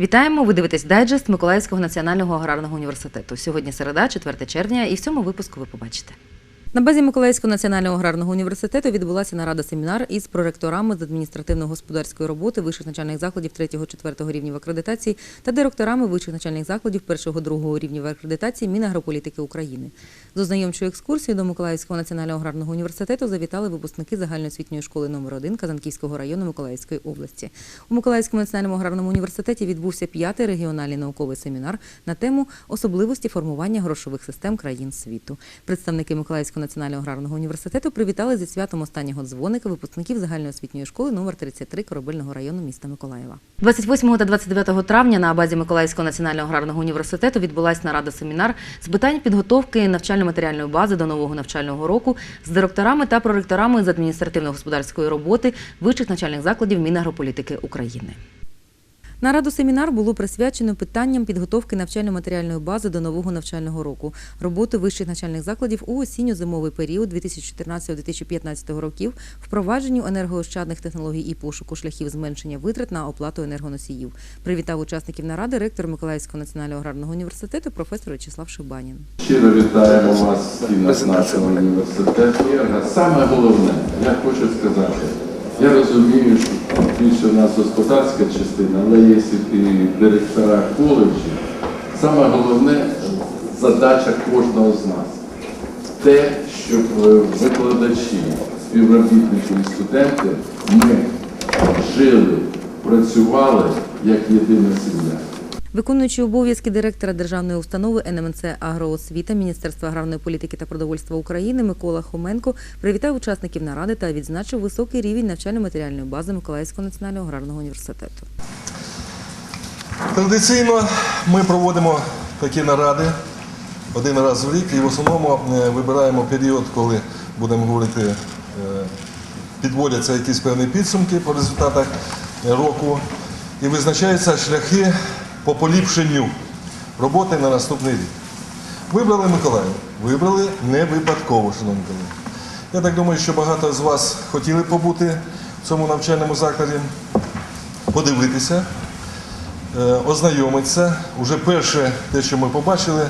Вітаємо! Ви дивитесь дайджест Миколаївського національного аграрного університету. Сьогодні середа, 4 червня, і в цьому випуску ви побачите. На базі Миколаївського національного аграрного університету відбулася нарада семінар із проректорами з адміністративно-господарської роботи вищих навчальних закладів 3-4 рівнів акредитації та директорами вищих навчальних закладів 1-2 рівнів акредитації Мінагрополітики України. З ознайомчою екскурсією до Миколаївського національного аграрного університету завітали випускники загальноосвітньої школи номер 1 Казанківського району Миколаївської області. У Миколаївському національному аграрному університеті відбувся п'ятий регіональний науковий семінар на тему особливості формування грошових систем країн світу. Представники Миколаївського національного аграрного університету привітали зі святом останнього дзвоника випускників загальноосвітньої школи номер 33 Корабельного району міста Миколаєва. 28 та 29 травня на базі Миколаївського національного аграрного університету відбулася нарада семінар з питань підготовки навчально-матеріальної бази до нового навчального року з директорами та проректорами з адміністративно-господарської роботи вищих навчальних закладів Мінагрополітики України. Нараду семінар було присвячено питанням підготовки навчально-матеріальної бази до нового навчального року, роботи вищих навчальних закладів у осінньо-зимовий період 2014-2015 років, впровадженню енергоощадних технологій і пошуку шляхів зменшення витрат на оплату енергоносіїв. Привітав учасників наради ректор Миколаївського національного аграрного університету професор Вячеслав Шибанін. Щиро вітаємо вас і на нашому університеті. Саме головне, я хочу сказати, я розумію, що більше у нас господарська частина, але є і директора коледжів. Саме головне задача кожного з нас. Те, щоб е, викладачі, співробітники і студенти ми жили, працювали як єдина сім'я. Виконуючий обов'язки директора державної установи НМНЦ «Агроосвіта» Міністерства аграрної політики та продовольства України Микола Хоменко привітав учасників наради та відзначив високий рівень навчально-матеріальної бази Миколаївського національного аграрного університету. Традиційно ми проводимо такі наради один раз в рік і в основному е, вибираємо період, коли будемо говорити, е, підводяться якісь певні підсумки по результатах е, року і визначаються шляхи по поліпшенню роботи на наступний рік. Вибрали Миколаїв. Вибрали не випадково, шановні колеги. Я так думаю, що багато з вас хотіли побути в цьому навчальному закладі, подивитися, е, ознайомитися. Уже перше, те, що ми побачили,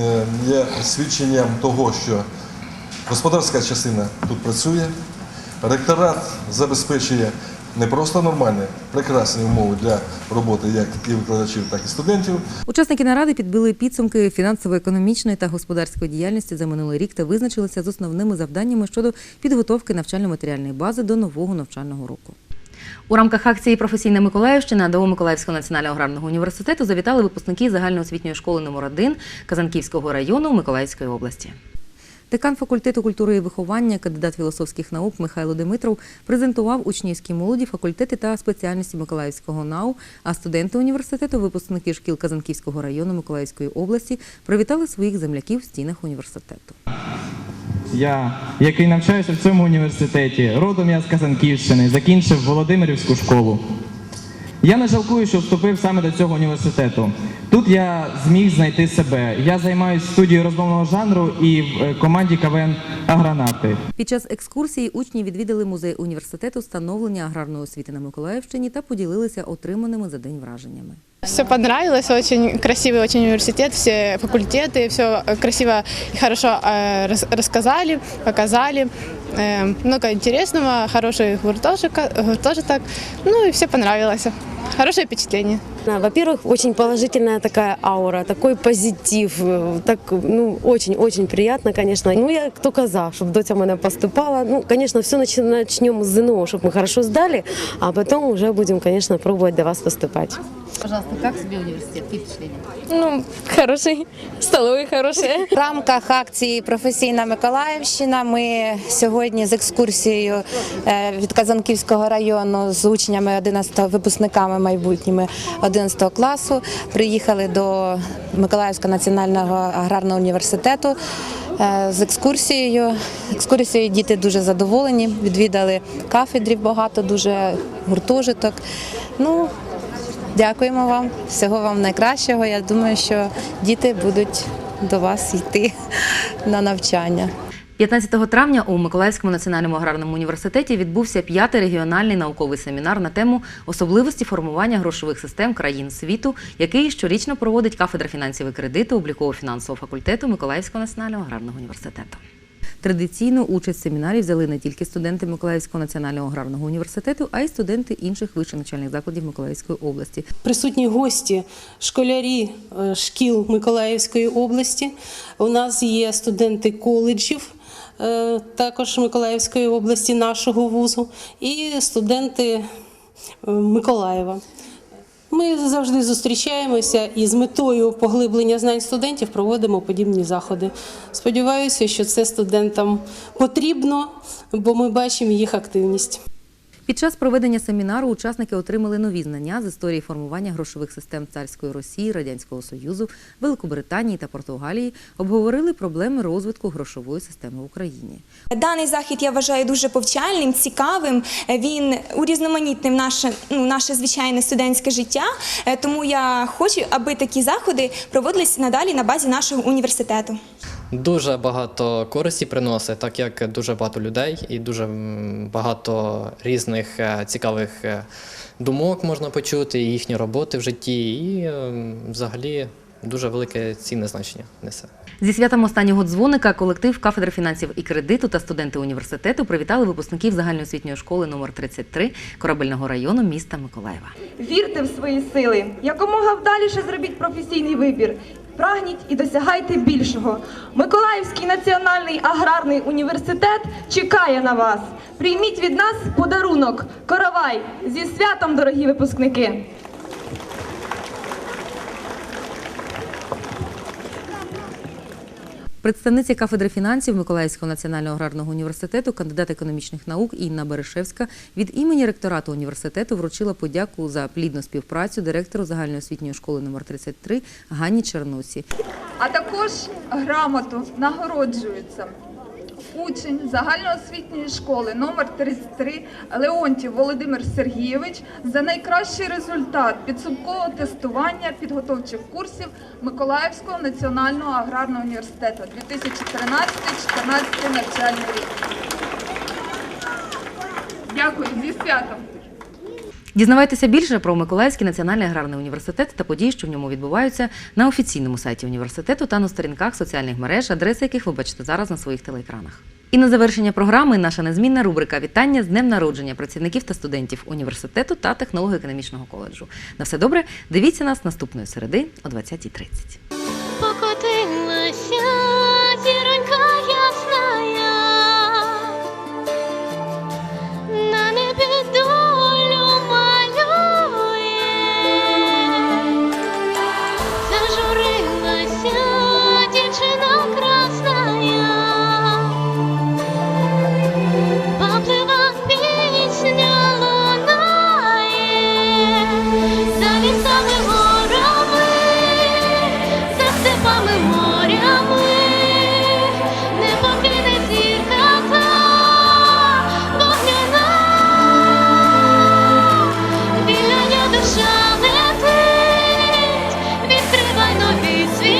е, є свідченням того, що господарська частина тут працює, ректорат забезпечує не просто нормальні, прекрасні умови для роботи як і викладачів, так і студентів. Учасники наради підбили підсумки фінансово-економічної та господарської діяльності за минулий рік та визначилися з основними завданнями щодо підготовки навчально-матеріальної бази до нового навчального року. У рамках акції Професійна Миколаївщина до Миколаївського національного аграрного університету завітали випускники загальноосвітньої школи номер 1 Казанківського району Миколаївської області. Декан факультету культури і виховання, кандидат філософських наук Михайло Димитров презентував учнівській молоді факультети та спеціальності Миколаївського НАУ, а студенти університету, випускники шкіл Казанківського району Миколаївської області, привітали своїх земляків в стінах університету. Я, який навчаюся в цьому університеті, родом я з Казанківщини, закінчив Володимирівську школу. Я не жалкую, що вступив саме до цього університету. Тут я зміг знайти себе. Я займаюся студією розмовного жанру і в е, команді КВН Агранати. Під час екскурсії учні відвідали музей університету становлення аграрної освіти на Миколаївщині та поділилися отриманими за день враженнями. Все понравилось, очень красивый очень университет, все факультеты, все красиво и хорошо э, рас- рассказали, показали. Э, Много интересного, хороший гуртожиток, гуртожиток, ну и все понравилось. Хорошее впечатление. А, Во-первых, очень положительная такая аура, такой позитив, э, так, ну, очень-очень приятно, конечно. Ну, я только за, чтобы дочь мене поступала. Ну, конечно, все начнем с ЗНО, чтобы мы хорошо сдали, а потом уже будем, конечно, пробовать до вас поступать. Пожалуйста, як собі університет? Які впечатлення? Ну, хороший, столовий хороший. В рамках акції Професійна Миколаївщина ми сьогодні з екскурсією е, від Казанківського району з учнями 11 випускниками майбутніми 11 класу приїхали до Миколаївського національного аграрного університету е, з екскурсією. Екскурсією діти дуже задоволені, відвідали кафедрів багато, дуже гуртожиток. Ну, Дякуємо вам, всього вам найкращого. Я думаю, що діти будуть до вас йти на навчання. 15 травня у Миколаївському національному аграрному університеті відбувся п'ятий регіональний науковий семінар на тему особливості формування грошових систем країн світу, який щорічно проводить кафедра фінансів і кредиту обліково-фінансового факультету Миколаївського національного аграрного університету. Традиційну участь в семінарі взяли не тільки студенти Миколаївського національного аграрного університету, а й студенти інших вищих навчальних закладів Миколаївської області. Присутні гості, школярі е, шкіл Миколаївської області. У нас є студенти коледжів. Е, Також Миколаївської області, нашого вузу, і студенти е, Миколаєва. Ми завжди зустрічаємося і з метою поглиблення знань студентів проводимо подібні заходи. Сподіваюся, що це студентам потрібно, бо ми бачимо їх активність. Під час проведення семінару учасники отримали нові знання з історії формування грошових систем царської Росії, Радянського Союзу, Великобританії та Португалії, обговорили проблеми розвитку грошової системи в Україні. Даний захід я вважаю дуже повчальним, цікавим. Він урізноманітнив наше, ну, наше звичайне студентське життя. Е, Тому я хочу, аби такі заходи проводилися надалі на базі нашого університету. Дуже багато користі приносить, так як дуже багато людей і дуже багато різних е, цікавих е, думок можна почути, і їхні роботи в житті, і е, взагалі дуже велике цінне значення несе. Зі святом останнього дзвоника колектив кафедри фінансів і кредиту та студенти університету привітали випускників загальноосвітньої школи номер 33 корабельного району міста Миколаєва. Вірте в свої сили, якомога вдаліше зробіть професійний вибір. Прагніть і досягайте більшого. Миколаївський національний аграрний університет чекає на вас. Прийміть від нас подарунок. Коровай зі святом, дорогі випускники. Представниця кафедри фінансів Миколаївського національного аграрного університету, кандидат економічних наук Інна Берешевська від імені ректорату університету вручила подяку за плідну співпрацю директору загальноосвітньої школи номер 33 Ганні Черносі. А також грамоту нагороджується учень загальноосвітньої школи номер 33 Леонтів Володимир Сергійович за найкращий результат підсумкового тестування підготовчих курсів Миколаївського національного аграрного університету 2013-2014 навчальний рік. Дякую, зі святом! Дізнавайтеся більше про Миколаївський національний аграрний університет та події, що в ньому відбуваються на офіційному сайті університету та на сторінках соціальних мереж, адреси яких ви бачите зараз на своїх телеекранах. І на завершення програми наша незмінна рубрика Вітання з днем народження працівників та студентів університету та технолого-економічного коледжу. На все добре, дивіться нас наступної середи о 20.30. нові